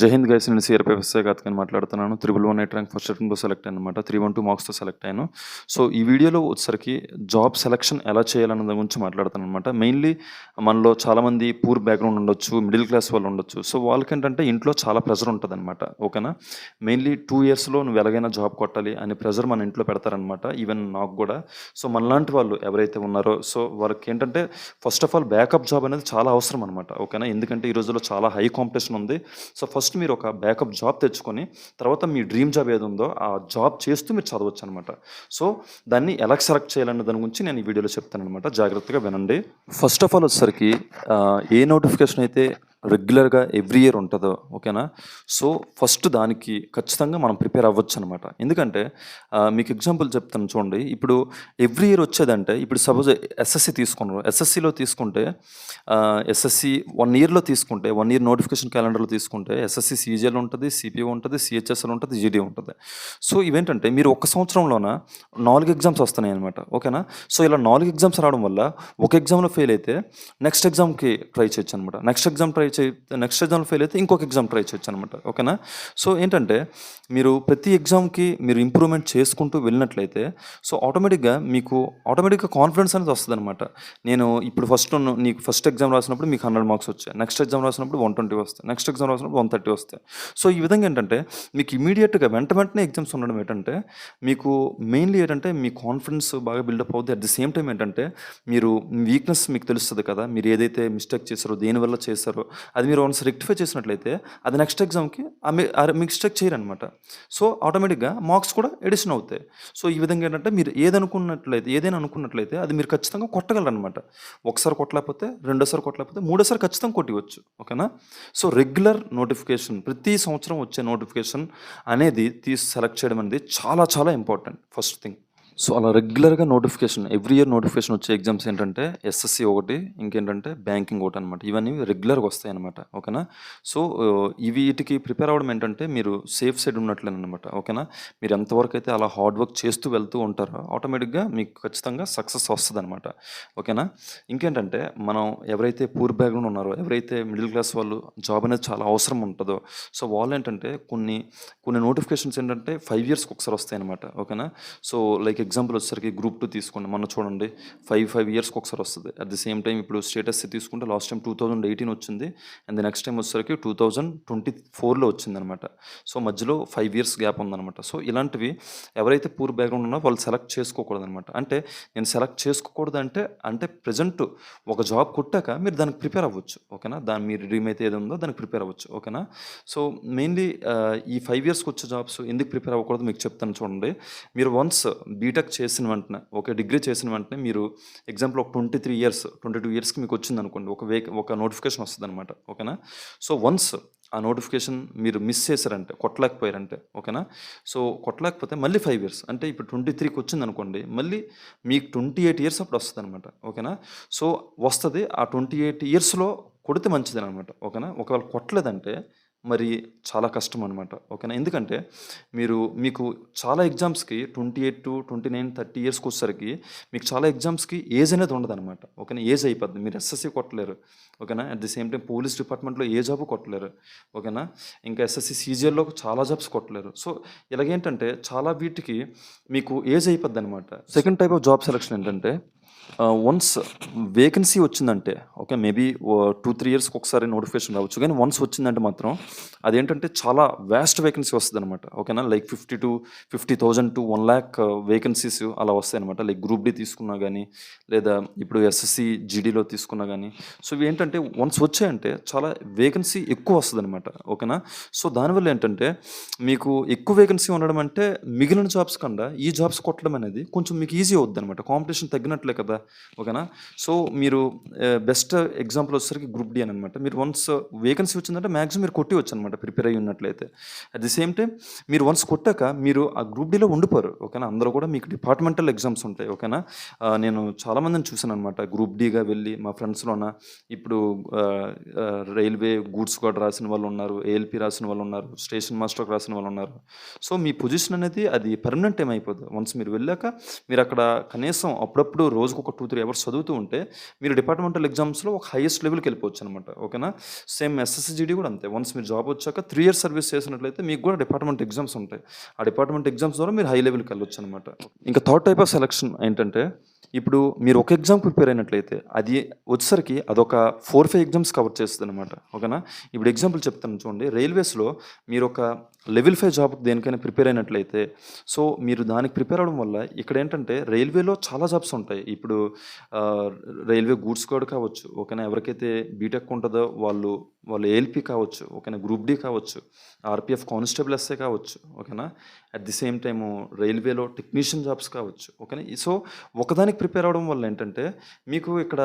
జైహింద్ guys నేను CRP SI గాతకని మాట్లాడుతున్నాను. Triple one eight rank first అటెంప్ట్లో select అనమాట త్రీ వన్ టూ మార్క్స్తో సెలెక్ట్ అయ్యాను. సో ఈ వీడియోలో వచ్చేసరికి జాబ్ సెలెక్షన్ ఎలా చేయాలన్న దాని గురించి మాట్లాడుతాను అనమాట మెయిన్లీ మనలో చాలామంది పూర్ బ్యాక్గ్రౌండ్ ఉండొచ్చు మిడిల్ క్లాస్ వాళ్ళు ఉండొచ్చు. సో వాళ్ళకి ఏంటంటే ఇంట్లో చాలా ప్రెజర్ ఉంటుంది అనమాట ఓకేనా మెయిన్లీ టూ ఇయర్స్లో నువ్వు ఎలాగైనా జాబ్ కొట్టాలి అనే ప్రెజర్ మన ఇంట్లో పెడతారనమాట ఈవెన్ నాకు కూడా. సో మనలాంటి వాళ్ళు ఎవరైతే ఉన్నారో సో వాళ్ళకి ఏంటంటే first of all backup job అనేది చాలా అవసరం అనమాట ఓకేనా? ఎందుకంటే ఈ రోజుల్లో చాలా హై కాంపిటీషన్ ఉంది. సో ఫస్ట్ మీరు ఒక బ్యాకప్ జాబ్ తెచ్చుకొని తర్వాత మీ డ్రీమ్ జాబ్ ఏది ఉందో ఆ జాబ్ చేస్తూ మీరు చదవచ్చు అనమాట సో దాన్ని ఎలా సెలెక్ట్ చేయాలన్న దాని గురించి నేను ఈ వీడియోలో చెప్తాను అనమాట జాగ్రత్తగా వినండి. ఫస్ట్ ఆఫ్ ఆల్ వచ్చేసరికి ఏ నోటిఫికేషన్ అయితే రెగ్యులర్గా ఎవ్రీ ఇయర్ ఉంటుందో ఓకేనా? సో ఫస్ట్ దానికి ఖచ్చితంగా మనం ప్రిపేర్ అవ్వచ్చు అనమాట ఎందుకంటే మీకు ఎగ్జాంపుల్ చెప్తాను చూడండి. ఇప్పుడు ఎవ్రీ ఇయర్ వచ్చేదంటే ఇప్పుడు సపోజ్ ఎస్ఎస్సి తీసుకున్నారు. ఎస్ఎస్సిలో తీసుకుంటే ఎస్ఎస్సి వన్ ఇయర్లో తీసుకుంటే వన్ ఇయర్ నోటిఫికేషన్ క్యాలెండర్లో తీసుకుంటే ఎస్ఎస్సి సీజీఎల్ ఉంటుంది సిపిఓ ఉంటుంది సిహెచ్ఎస్ఎల్ ఉంటుంది జీడీ ఉంటుంది. సో ఇవేంటంటే మీరు ఒక సంవత్సరంలోన నాలుగు ఎగ్జామ్స్ వస్తున్నాయి అనమాట ఓకేనా? సో ఇలా నాలుగు ఎగ్జామ్స్ రావడం వల్ల ఒక ఎగ్జామ్లో ఫెయిల్ అయితే నెక్స్ట్ ఎగ్జామ్కి ట్రై చేయొచ్చు అనమాట నెక్స్ట్ ఎగ్జామ్ ట్రై చేయ నెక్స్ట్ ఎగ్జామ్లో ఫెయిల్ అయితే ఇంకొక ఎగ్జామ్ ట్రై చేయొచ్చు అనమాట ఓకేనా? సో ఏంటంటే మీరు ప్రతి ఎగ్జామ్కి మీరు ఇంప్రూవ్మెంట్ చేసుకుంటూ వెళ్ళినట్లయితే సో ఆటోమేటిక్గా మీకు ఆటోమేటిక్గా కాన్ఫిడెన్స్ అనేది వస్తుంది అనమాట నేను ఇప్పుడు ఫస్ట్ నీకు ఫస్ట్ ఎగ్జామ్ రాసినప్పుడు మీకు హండ్రెడ్ మార్క్స్ వచ్చాయి. నెక్స్ట్ ఎగ్జామ్ రాసినప్పుడు వన్ ట్వంటీ వస్తాయి. నెక్స్ట్ ఎగ్జామ్ రాసినప్పుడు వన్ థర్టీ వస్తాయి. సో ఈ విధంగా ఏంటంటే మీకు ఇమీడియట్గా వెంట వెంటనే ఎగ్జామ్స్ ఉండడం ఏంటంటే మీకు మెయిన్లీ ఏంటంటే మీ కాన్ఫిడెన్స్ బాగా బిల్డప్ అవుతుంది అట్ ది సేమ్ టైం ఏంటంటే మీరు వీక్నెస్ మీకు తెలుస్తుంది కదా. మీరు ఏదైతే మిస్టేక్ చేశారో దేనివల్ల చేశారో అది మీరు వన్స్ రెక్టిఫై చేసినట్లయితే అది నెక్స్ట్ ఎగ్జామ్కి ఆ మిస్టేక్ చేయరనమాట సో ఆటోమేటిక్గా మార్క్స్ కూడా ఎడిషన్ అవుతాయి. సో ఈ విధంగా ఏంటంటే మీరు ఏదనుకున్నట్లయితే ఏదైనా అనుకున్నట్లయితే అది మీరు ఖచ్చితంగా కొట్టగలరనమాట ఒకసారి కొట్టలేకపోతే రెండోసారి కొట్టలేకపోతే మూడోసారి ఖచ్చితంగా కొట్టివచ్చు. ఓకేనా? సో రెగ్యులర్ నోటిఫికేషన్ ప్రతి సంవత్సరం వచ్చే నోటిఫికేషన్ అనేది తీసి సెలెక్ట్ చేయడం అనేది చాలా చాలా ఇంపార్టెంట్. First thing. సో అలా రెగ్యులర్గా నోటిఫికేషన్ ఎవ్రీ ఇయర్ నోటిఫికేషన్ వచ్చే ఎగ్జామ్స్ ఏంటంటే ఎస్ఎస్సి ఒకటి ఇంకేంటంటే బ్యాంకింగ్ ఒకటి అనమాట ఇవన్నీ రెగ్యులర్గా వస్తాయి అనమాట ఓకేనా? సో వీటికి ప్రిపేర్ అవ్వడం ఏంటంటే మీరు సేఫ్ సైడ్ ఉన్నట్లేనమాట ఓకేనా? మీరు ఎంతవరకు అయితే అలా హార్డ్ వర్క్ చేస్తూ వెళ్తూ ఉంటారో ఆటోమేటిక్గా మీకు ఖచ్చితంగా సక్సెస్ వస్తుంది అనమాట ఓకేనా? ఇంకేంటంటే మనం ఎవరైతే పూర్ బ్యాక్గ్రౌండ్ ఉన్నారో ఎవరైతే మిడిల్ క్లాస్ వాళ్ళు జాబ్ అనేది చాలా అవసరం ఉంటుందో సో వాళ్ళు ఏంటంటే కొన్ని కొన్ని నోటిఫికేషన్స్ ఏంటంటే ఫైవ్ ఇయర్స్కి ఒకసారి వస్తాయి అనమాట ఓకేనా? సో లైక్ ఎగ్జాంపుల్ వచ్చేసరికి గ్రూప్ టూ తీసుకోండి. మొన్న చూడండి ఫైవ్ ఫైవ్ ఇయర్స్కి ఒకసారి వస్తుంది. అట్ ది సేమ్ టైం ఇప్పుడు స్టేటస్ తీసుకుంటే last time two thousand eighteen వచ్చింది. అండ్ ది నెక్స్ట్ టైం వచ్చేసరికి టూ థౌజండ్ ట్వంటీ ఫోర్లో వచ్చింది అనమాట సో మధ్యలో ఫైవ్ ఇయర్స్ గ్యాప్ ఉందన్నమాట. సో ఇలాంటివి ఎవరైతే పూర్ బ్యాక్గ్రౌండ్ ఉన్నారో వాళ్ళు సెలెక్ట్ చేసుకోకూడదు అనమాట అంటే నేను సెలెక్ట్ చేసుకోకూడదు అంటే అంటే ప్రజెంట్ ఒక జాబ్ కొట్టాక మీరు దానికి ప్రిపేర్ అవ్వచ్చు. ఓకేనా దాని మీరు డ్రీమ్ అయితే ఏది ఉందో దానికి ప్రిపేర్ అవ్వచ్చు. ఓకేనా సో మెయిన్లీ ఈ ఫైవ్ ఇయర్స్కి వచ్చే జాబ్స్ ఎందుకు ప్రిపేర్ అవ్వకూడదు మీకు చెప్తాను చూడండి. మీరు వన్స్ బీటెక్ చేసిన వెంటనే ఒక డిగ్రీ చేసిన వెంటనే మీరు ఎగ్జాంపుల్ ఒక twenty three years twenty two ఇయర్స్కి మీకు వచ్చింది అనుకోండి ఒక వే ఒక నోటిఫికేషన్ వస్తుంది అనమాట ఓకేనా? సో వన్స్ ఆ నోటిఫికేషన్ మీరు మిస్ చేశారంటే కొట్టలేకపోయారంటే ఓకేనా? సో కొట్టలేకపోతే మళ్ళీ ఫైవ్ ఇయర్స్ అంటే ఇప్పుడు ట్వంటీ త్రీకి వచ్చింది అనుకోండి మళ్ళీ మీకు ట్వంటీ ఎయిట్ ఇయర్స్ అప్పుడు వస్తుంది అనమాట ఓకేనా? సో వస్తుంది ఆ ట్వంటీ ఎయిట్ ఇయర్స్లో కొడితే మంచిది అనమాట ఓకేనా? ఒకవేళ కొట్టలేదంటే మరి చాలా కష్టం అనమాట ఓకేనా? ఎందుకంటే మీరు మీకు చాలా ఎగ్జామ్స్కి twenty eight to twenty nine thirty ఇయర్స్కి వచ్చేసరికి మీకు చాలా ఎగ్జామ్స్కి ఏజ్ అనేది ఉండదు అనమాట ఓకేనా? ఏజ్ అయిపోద్ది. మీరు ఎస్ఎస్సి కొట్టలేరు. ఓకేనా? At the same time police డిపార్ట్మెంట్లో ఏ జాబ్ కొట్టలేరు. ఓకేనా? ఇంకా ఎస్ఎస్సి సీజీఎల్లో చాలా జాబ్స్ కొట్టలేరు. సో ఇలాగేంటంటే చాలా వీటికి మీకు ఏజ్ అయిపోద్ది అనమాట second type of job selection ఏంటంటే Uh, వన్స్ వేకెన్సీ వచ్చిందంటే ఓకే మేబీ టూ త్రీ ఇయర్స్కి ఒకసారి నోటిఫికేషన్ రావచ్చు. కానీ వన్స్ వచ్చిందంటే మాత్రం అదేంటంటే చాలా వ్యాస్ట్ వేకెన్సీ వస్తుంది అనమాట ఓకేనా like fifty to fifty thousand to one lakh vacancies అలా వస్తాయి అనమాట లైక్ గ్రూప్ డి తీసుకున్నా కానీ లేదా ఇప్పుడు ఎస్ఎస్సి జీడీలో తీసుకున్నా కానీ సో ఇవి ఏంటంటే వన్స్ వచ్చాయంటే చాలా వేకెన్సీ ఎక్కువ వస్తుంది అనమాట ఓకేనా సో దానివల్ల ఏంటంటే మీకు ఎక్కువ వేకెన్సీ ఉండడం అంటే మిగిలిన జాబ్స్ కన్నా ఈ జాబ్స్ కొట్టడం అనేది కొంచెం మీకు ఈజీ అవుద్ది అనమాట కాంపిటీషన్ తగ్గినట్లే కదా? ఓకేనా? సో మీరు బెస్ట్ ఎగ్జాంపుల్ వచ్చేసరికి గ్రూప్ డి అని అనమాట. మీరు వన్స్ వేకెన్సీ వచ్చిందంటే మ్యాక్సిమం మీరు కొట్టి వచ్చు అనమాట ప్రిపేర్ అయ్యి ఉన్నట్లయితే. అట్ ది సేమ్ టైం మీరు వన్స్ కొట్టాక మీరు ఆ గ్రూప్ డిలో ఉండిపోరు ఓకేనా? అందరూ కూడా మీకు డిపార్ట్మెంటల్ ఎగ్జామ్స్ ఉంటాయి ఓకేనా? నేను చాలామందిని చూశాను అనమాట గ్రూప్ డిగా వెళ్ళి మా ఫ్రెండ్స్లోన ఇప్పుడు రైల్వే గూడ్స్ గార్డ్ రాసిన వాళ్ళు ఉన్నారు ఏఎల్పి రాసిన వాళ్ళు ఉన్నారు స్టేషన్ మాస్టర్ రాసిన వాళ్ళు ఉన్నారు. సో మీ పొజిషన్ అనేది అది పర్మనెంట్ ఏమైపోతుంది వన్స్ మీరు వెళ్ళాక మీరు అక్కడ కనీసం అప్పుడప్పుడు రోజుకు ఒక టూ త్రీ అవర్స్ చదువుతూ ఉంటే మీరు డిపార్ట్మెంటల్ ఎగ్జామ్స్లో ఒక హైయెస్ట్ లెవెల్కి వెళ్ళిపోవచ్చు అనమాట ఓకేనా సేమ్ ఎస్ఎస్జీడీ కూడా అంతే. వన్స్ మీరు జాబ్ వచ్చాక త్రీ ఇయర్స్ సర్వీస్ చేసినట్లయితే మీకు కూడా డిపార్ట్మెంట్ ఎగ్జామ్స్ ఉంటాయి. ఆ డిపార్ట్మెంట్ ఎగ్జామ్స్ ద్వారా మీరు హై లెవెల్కి వెళ్ళొచ్చు అనమాట ఇంకా థర్డ్ టైప్ ఆఫ్ సెలక్షన్ ఏంటంటే ఇప్పుడు మీరు ఒక ఎగ్జామ్ ప్రిపేర్ అయినట్లయితే అది వచ్చేసరికి అదొక ఫోర్ ఫైవ్ ఎగ్జామ్స్ కవర్ చేస్తుంది అనమాట ఓకేనా ఇప్పుడు ఎగ్జాంపుల్ చెప్తాను చూడండి. రైల్వేస్లో మీరు ఒక లెవెల్ ఫైవ్ జాబ్కి దేనికైనా ప్రిపేర్ అయినట్లయితే సో మీరు దానికి ప్రిపేర్ అవ్వడం వల్ల ఇక్కడ ఏంటంటే రైల్వేలో చాలా జాబ్స్ ఉంటాయి. ఇప్పుడు ఇప్పుడు రైల్వే గూడ్స్ కోడ్ కావచ్చు ఓకేనా ఎవరికైతే బీటెక్ ఉంటుందో వాళ్ళు వాళ్ళు ఏఎల్పి కావచ్చు ఓకేనా గ్రూప్ డి కావచ్చు ఆర్పిఎఫ్ కానిస్టేబుల్ ఎస్ఏ కావచ్చు ఓకేనా? అట్ ది సేమ్ టైము రైల్వేలో టెక్నీషియన్ జాబ్స్ కావచ్చు ఓకేనా? ఈ- సో ఒకదానికి ప్రిపేర్ అవ్వడం వల్ల ఏంటంటే మీకు ఇక్కడ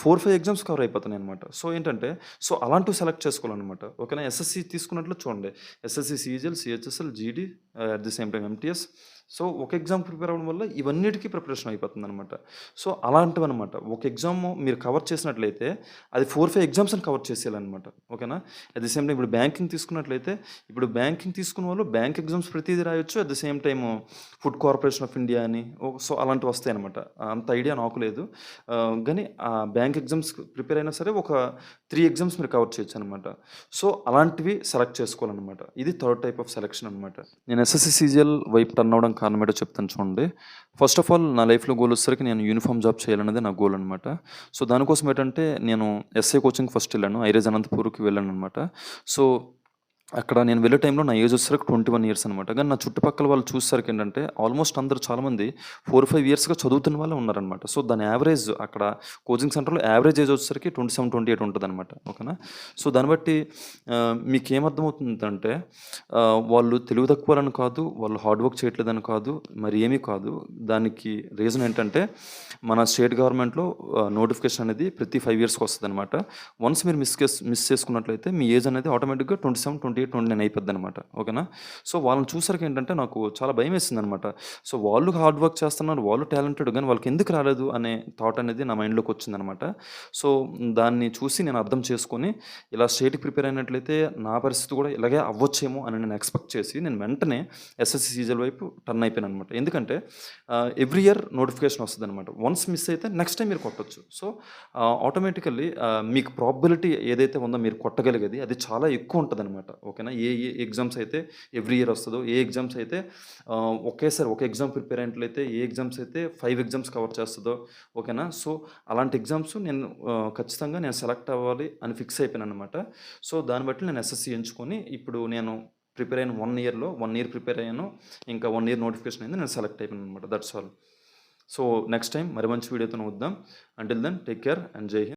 ఫోర్ ఫైవ్ ఎగ్జామ్స్ కవర్ అయిపోతున్నాయి అనమాట సో ఏంటంటే సో అలాంటివి సెలెక్ట్ చేసుకోవాలన్నమాట ఓకేనా? ఎస్ఎస్సి తీసుకున్నట్లు చూడండి. SSC CGL CHSL GD at the same time MTS so ఒక ఎగ్జామ్ ప్రిపేర్ అవ్వడం వల్ల ఇవన్నిటికీ ప్రిపరేషన్ అయిపోతుంది అనమాట సో అలాంటివి అనమాట ఒక ఎగ్జామ్ మీరు కవర్ చేసినట్లయితే అది ఫోర్ ఫైవ్ ఎగ్జామ్స్ని కవర్ చేసేయాలన్నమాట. ఓకేనా? అట్ ది సేమ్ టైం ఇప్పుడు బ్యాంకింగ్ తీసుకున్నట్లయితే ఇప్పుడు బ్యాంకింగ్ తీసుకున్న వాళ్ళు బ్యాంక్ ఎగ్జామ్స్ ప్రతిదీ రాయొచ్చు. At the same time food corporation of India అని సో అలాంటివి వస్తాయి అనమాట అంత ఐడియా నాకు లేదు. కానీ ఆ బ్యాంక్ ఎగ్జామ్స్ ప్రిపేర్ అయినా సరే ఒక త్రీ ఎగ్జామ్స్ మీరు కవర్ చేయొచ్చు అనమాట సో అలాంటివి సెలెక్ట్ చేసుకోవాలన్నమాట. ఇది థర్డ్ టైప్ ఆఫ్ సెలెక్షన్ అనమాట నేను ఎస్ఎస్సి సీజిఎల్ వైపు టర్న్ అవడం కారణం ఏంటో చెప్తాను చూడండి. ఫస్ట్ ఆఫ్ ఆల్ నా లైఫ్లో గోల్ వచ్చేసరికి నేను యూనిఫామ్ జాబ్ చేయాలనేది నా గోల్ అనమాట సో దానికోసం ఏంటంటే నేను ఎస్ఏ కోచింగ్ ఫస్ట్ వెళ్ళాను. ఐరేజ్ అనంతపూర్కి వెళ్ళాను అనమాట సో అక్కడ నేను వెళ్ళే టైంలో నా ఏజ్ వచ్చేసరికి ట్వంటీ వన్ ఇయర్స్ అనమాట కానీ నా చుట్టుపక్కల వాళ్ళు చూసేసరికి ఏంటంటే ఆల్మోస్ట్ అందరూ చాలామంది ఫోర్ ఫైవ్ ఇయర్స్గా చదువుతున్న వాళ్ళే ఉన్నారనమాట సో దాని యావరేజ్ అక్కడ కోచింగ్ సెంటర్లో యావరేజ్ ఏజ్ వచ్చేసరికి ట్వంటీ సెవెన్ ట్వంటీ ఎయిట్ ఉంటుంది అనమాట ఓకేనా? సో దాన్ని బట్టి మీకేమర్థమవుతుందంటే వాళ్ళు తెలివి తక్కువాలని కాదు వాళ్ళు హార్డ్ వర్క్ చేయట్లేదని కాదు మరి ఏమీ కాదు. దానికి రీజన్ ఏంటంటే మన స్టేట్ గవర్నమెంట్లో నోటిఫికేషన్ అనేది ప్రతి ఫైవ్ ఇయర్స్కి వస్తుంది అనమాట వన్స్ మీరు మిస్ మిస్ చేసుకున్నట్లయితే మీ ఏజ్ అనేది ఆటోమేటిక్గా twenty seven twenty eight twenty nine అయిపోద్ది అనమాట ఓకేనా? సో వాళ్ళని చూసరికి ఏంటంటే నాకు చాలా భయం వేసింది అనమాట సో వాళ్ళు హార్డ్ వర్క్ చేస్తున్నారు వాళ్ళు టాలెంటెడ్ కానీ వాళ్ళకి ఎందుకు రాలేదు అనే థాట్ అనేది నా మైండ్లోకి వచ్చిందనమాట సో దాన్ని చూసి నేను అర్థం చేసుకొని ఇలా స్టేట్కి ప్రిపేర్ అయినట్లయితే నా పరిస్థితి కూడా ఇలాగే అవ్వచ్చేమో అని నేను ఎక్స్పెక్ట్ చేసి నేను వెంటనే ఎస్ఎస్సి సీజల్ వైపు టర్న్ అయిపోయాను అనమాట ఎందుకంటే ఎవ్రీ ఇయర్ నోటిఫికేషన్ వస్తుంది అనమాట వన్స్ మిస్ అయితే నెక్స్ట్ టైం మీరు కొట్టచ్చు. సో ఆటోమేటికల్లీ మీకు ప్రాబిలిటీ ఏదైతే ఉందో మీరు కొట్టగలిగేది అది చాలా ఎక్కువ ఉంటుంది అనమాట ఓకేనా? ఏ ఏ ఎగ్జామ్స్ అయితే ఎవ్రీ ఇయర్ వస్తుందో ఏ ఎగ్జామ్స్ అయితే ఒకేసారి ఒక ఎగ్జామ్ ప్రిపేర్ అయినట్లయితే ఏ ఎగ్జామ్స్ అయితే ఫైవ్ ఎగ్జామ్స్ కవర్ చేస్తుందో ఓకేనా? సో అలాంటి ఎగ్జామ్స్ నేను ఖచ్చితంగా నేను సెలెక్ట్ అవ్వాలి అని ఫిక్స్ అయిపోయాను అనమాట సో దాన్ని బట్టి నేను ఎస్ఎస్సి ఎంచుకొని ఇప్పుడు నేను ప్రిపేర్ అయిన వన్ ఇయర్లో వన్ ఇయర్ ప్రిపేర్ అయ్యాను ఇంకా వన్ ఇయర్ నోటిఫికేషన్ అయింది నేను సెలెక్ట్ అయిపోయాను అనమాట that's all. So next time మరి మంచి వీడియోతో వద్దాం. Until then take care and Jai Hind.